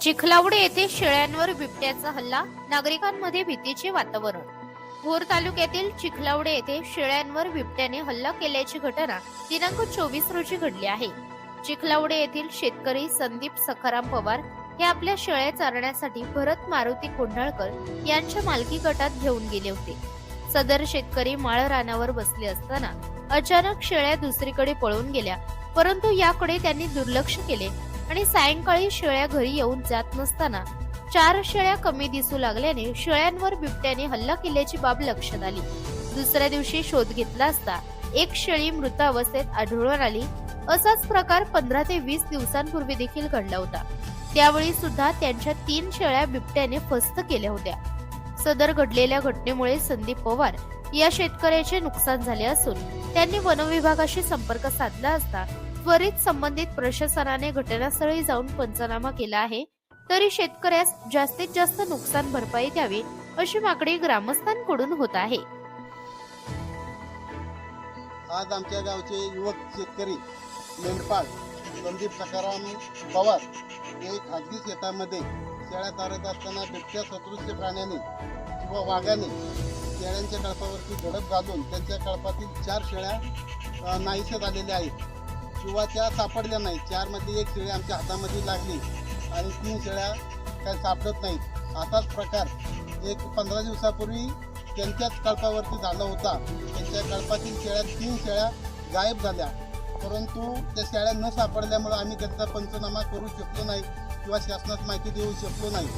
चिखलावडे येथे शेळ्यांवर बिबट्याचा हल्ला नागरिकांमध्ये भीतीचे वातावरण. भोर तालुक्यातील चिखलावडे येथे शेळ्यांवर बिबट्याने हल्ला केल्याची घटना दिनांक चोवीस रोजी घडली आहे. चिखलावडे येथील शेतकरी संदीप सखाराम पवार हे आपल्या शेळ्या चारण्यासाठी भरत मारुती कोंढाळकर यांच्या मालकी गटात घेऊन गेले होते. सदर शेतकरी माळ रानावर बसले असताना अचानक शेळ्या दुसरीकडे पळून गेल्या परंतु याकडे त्यांनी दुर्लक्ष केले आणि सायंकाळी शेळ्या घरी येऊन जात नसताना चार शेळ्या कमी दिसू लागल्याने शेळ्यांवर बिबट्याने हल्ला केल्याची बाब लक्षात आली. दुसऱ्या दिवशी शोध घेतला असता एक शेळी मृतावस्थेत आढळून आली. असाच प्रकार पंधरा ते वीस दिवसांपूर्वी देखील घडला होता. त्यावेळी सुद्धा त्यांच्या तीन शेळ्या बिबट्याने फस्त केल्या होत्या. सदर घडलेल्या घटनेमुळे संदीप पवार या शेतकऱ्याचे नुकसान झाले असून त्यांनी वनविभागाशी संपर्क साधला असता त्वरित संबंधित प्रशासनाने घटनास्थळी जाऊन पंचनामा केला आहे. तरी शेतकऱ्यास जास्तीत जास्त नुकसान भरपाई द्यावी अशी मागणी ग्रामस्थांकडून होत आहे. आज आमच्या गावचे युवक शेतकरी मेंढपाळ संदीप सकाराम पवार हे खाजगी शेतामध्ये शेळ्या चारत असताना बिबट्या सदृश्य प्राण्याने किंवा वाघाने शेळ्यांच्या कळपावरती झडप घालून त्यांच्या कळपातील चार शेळ्या अ, नाहीशा झालेल्या आहेत. किंवा त्या सापडल्या नाही चारमध्ये एक शेळी आमच्या हातामध्ये लागली आणि तीन शेळ्या काय सापडत नाहीत. असाच प्रकार एक पंधरा दिवसापूर्वी त्यांच्याच कळपावरती झाला होता. त्यांच्या कळपातील शेळ्या तीन शेळ्या गायब झाल्या. परंतु त्या शेळ्या न सापडल्यामुळं आम्ही त्यांचा पंचनामा करू शकलो नाही किंवा शासनात माहिती देऊ शकलो नाही.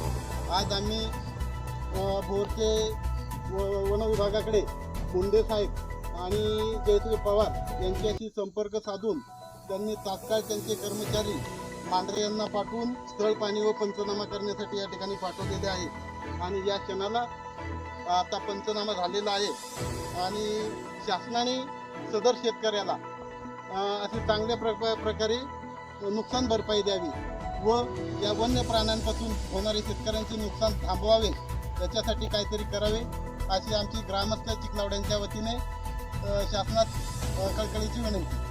आज आम्ही भोरचे व- वन विभागाकडे मुंडे साहेब आणि जयश्री पवार यांच्याशी संपर्क साधून त्यांनी तात्काळ त्यांचे कर्मचारी मांढरे यांना पाठवून स्थळ पाणी व पंचनामा करण्यासाठी या ठिकाणी पाठवलेले आहे. आणि या क्षणाला आता पंचनामा झालेला आहे. आणि शासनाने सदर शेतकऱ्याला असे चांगल्या प्र प्रकारे नुकसान भरपाई द्यावी व या वन्य प्राण्यांपासून होणारे शेतकऱ्यांचे नुकसान थांबवावे याच्यासाठी काहीतरी करावे अशी आमची ग्रामस्थ चिखलावड्यांच्या वतीने शासनात कळकळीची विनंती.